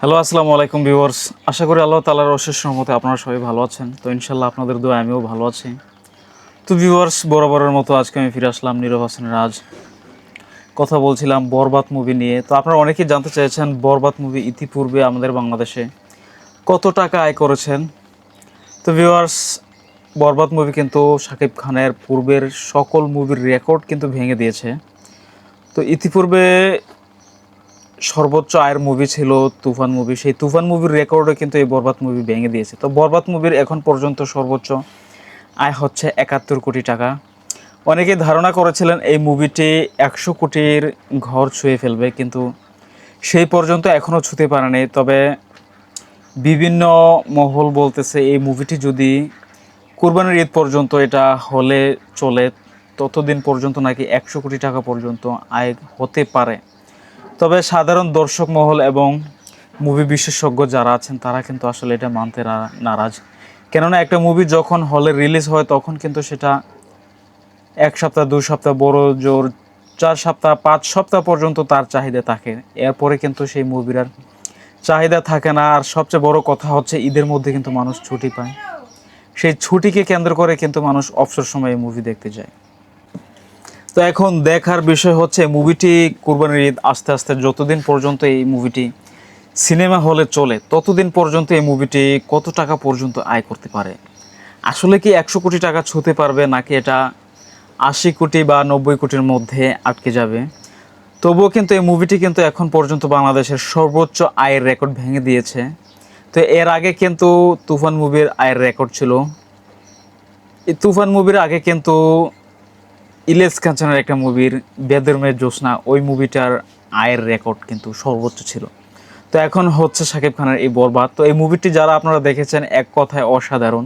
Hello, আসসালামু আলাইকুম viewers. আশা করি আল্লাহ তালার অশেষ মতে আপনারা সবাই ভালো আছেন। তো ইনশাল্লাহ আপনাদের দোয়া আমিও ভালো আছি। তো ভিউয়ার্স, বরাবরের মতো আজকে আমি ফিরে আসলাম নীরব হাসান রাজ। কথা বলছিলাম বরবাদ মুভি নিয়ে। তো আপনারা অনেকেই জানতে চেয়েছেন, বরবাদ মুভি ইতিপূর্বে আমাদের বাংলাদেশে কত টাকা আয় করেছেন। তো ভিউয়ার্স, বরবাদ মুভি কিন্তু শাকিব খানের পূর্বের সকল মুভির রেকর্ড কিন্তু ভেঙে দিয়েছে। তো ইতিপূর্বে সর্বোচ্চ আয়ের মুভি ছিল তুফান মুভি সেই তুফান মুভির রেকর্ডও কিন্তু এই বরবাদ মুভি ভেঙে দিয়েছে। তো বরবাদ মুভির এখন পর্যন্ত সর্বোচ্চ আয় হচ্ছে একাত্তর কোটি টাকা। অনেকে ধারণা করেছিলেন এই মুভিটি একশো কোটির ঘর ছুঁয়ে ফেলবে, কিন্তু সেই পর্যন্ত এখনও ছুঁতে পারেনি। তবে বিভিন্ন মহল বলতেছে এই মুভিটি যদি কুরবানির ঈদ পর্যন্ত এটা হলে চলে, ততদিন পর্যন্ত নাকি একশো কোটি টাকা পর্যন্ত আয় হতে পারে। তবে সাধারণ দর্শক মহল এবং মুভি বিশেষজ্ঞ যারা আছেন, তারা কিন্তু আসলে এটা মানতে নারাজ। কেননা একটা মুভি যখন হলে রিলিজ হয়, তখন কিন্তু সেটা এক সপ্তাহ, দুই সপ্তাহ, বড় জোর, চার সপ্তাহ, পাঁচ সপ্তাহ পর্যন্ত তার চাহিদা থাকে। এরপরে কিন্তু সেই মুভির আর চাহিদা থাকে না। আর সবচেয়ে বড় কথা হচ্ছে, ঈদের মধ্যে কিন্তু মানুষ ছুটি পায়। সেই ছুটিকে কেন্দ্র করে কিন্তু মানুষ অবসর সময়ে মুভি দেখতে যায়। তো এখন দেখার বিষয় হচ্ছে মুভিটি কুরবানির ঈদ আস্তে আস্তে যতদিন পর্যন্ত এই মুভিটি সিনেমা হলে চলে, ততদিন পর্যন্ত এই মুভিটি কত টাকা পর্যন্ত আয় করতে পারে? আসলে কি একশো কোটি টাকা ছুঁতে পারবে, নাকি এটা আশি কোটি বা নব্বই কোটির মধ্যে আটকে যাবে? তবুও কিন্তু এই মুভিটি কিন্তু এখন পর্যন্ত বাংলাদেশের সর্বোচ্চ আয়ের রেকর্ড ভেঙে দিয়েছে। তো এর আগে কিন্তু তুফান মুভির আয়ের রেকর্ড ছিল। এই তুফান মুভির আগে কিন্তু ইলেস কাঞ্চনের একটা মুভির বেদের মেয়ের জোসনা ওই মুভিটার আয়ের রেকর্ড কিন্তু সর্বোচ্চ ছিল। তো এখন হচ্ছে শাকিব খানের এই বরবাদ। তো এই মুভিটি যারা আপনারা দেখেছেন, এক কথায় অসাধারণ।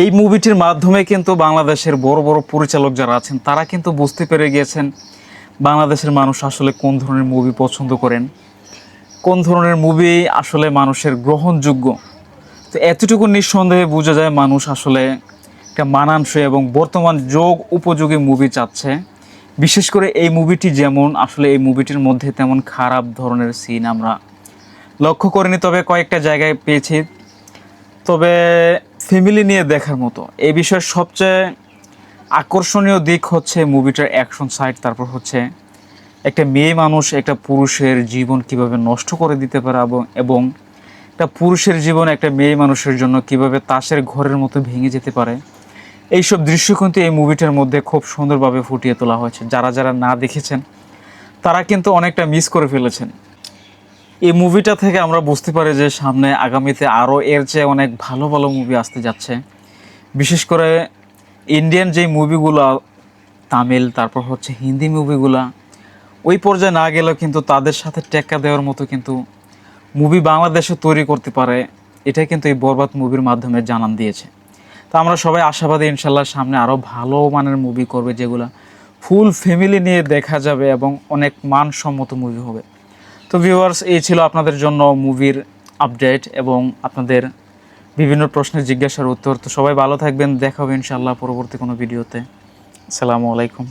এই মুভিটির মাধ্যমে কিন্তু বাংলাদেশের বড় বড় পরিচালক যারা আছেন, তারা কিন্তু বুঝতে পেরে গিয়েছেন বাংলাদেশের মানুষ আসলে কোন ধরনের মুভি পছন্দ করেন। কোন ধরনের মুভি আসলে মানুষের গ্রহণযোগ্য। তো এতটুকু নিঃসন্দেহে বোঝা যায় মানুষ আসলে একটা মানানসই এবং বর্তমান যোগ উপযোগী মুভি চাচ্ছে। বিশেষ করে এই মুভিটি যেমন, আসলে এই মুভিটির মধ্যে তেমন খারাপ ধরনের সিন আমরা লক্ষ্য করিনি, তবে কয়েকটা জায়গায় পেয়েছি। তবে ফ্যামিলি নিয়ে দেখার মতো, এই বিষয়ের সবচেয়ে আকর্ষণীয় দিক হচ্ছে মুভিটার অ্যাকশন সাইড তারপর হচ্ছে একটা মেয়ে মানুষ একটা পুরুষের জীবন কীভাবে নষ্ট করে দিতে পারে এবং একটা পুরুষের জীবন একটা মেয়ে মানুষের জন্য কীভাবে তাসের ঘরের মতো ভেঙে যেতে পারে। এইসব দৃশ্য কিন্তু এই মুভিটার মধ্যে খুব সুন্দরভাবে ফুটিয়ে তোলা হয়েছে। যারা যারা না দেখেছেন, তারা কিন্তু অনেকটা মিস করে ফেলেছেন। এই মুভিটা থেকে আমরা বুঝতে পারি যে সামনে আগামীতে আরও এর চেয়ে অনেক ভালো ভালো মুভি আসতে যাচ্ছে। বিশেষ করে ইন্ডিয়ান যে মুভিগুলো, তামিল, তারপর হচ্ছে হিন্দি মুভিগুলা, ওই পর্যায়ে না গেলেও কিন্তু তাদের সাথে টেক্কা দেওয়ার মতো কিন্তু মুভি বাংলাদেশে তৈরি করতে পারে এটা কিন্তু এই বরবাদ মুভির মাধ্যমে জানান দিয়েছে। তো আমরা সবাই আশাবাদী, ইনশাল্লাহ সামনে আরও ভালো মানের মুভি করবে যেগুলো ফুল ফ্যামিলি নিয়ে দেখা যাবে এবং অনেক মানসম্মত মুভি হবে। তো ভিউয়ার্স এই ছিল আপনাদের জন্য মুভির আপডেট এবং আপনাদের বিভিন্ন প্রশ্নের জিজ্ঞাসার উত্তর। তো সবাই ভালো থাকবেন, দেখা হবে ইনশাল্লাহ পরবর্তী কোনো ভিডিওতে আসসালামু আলাইকুম।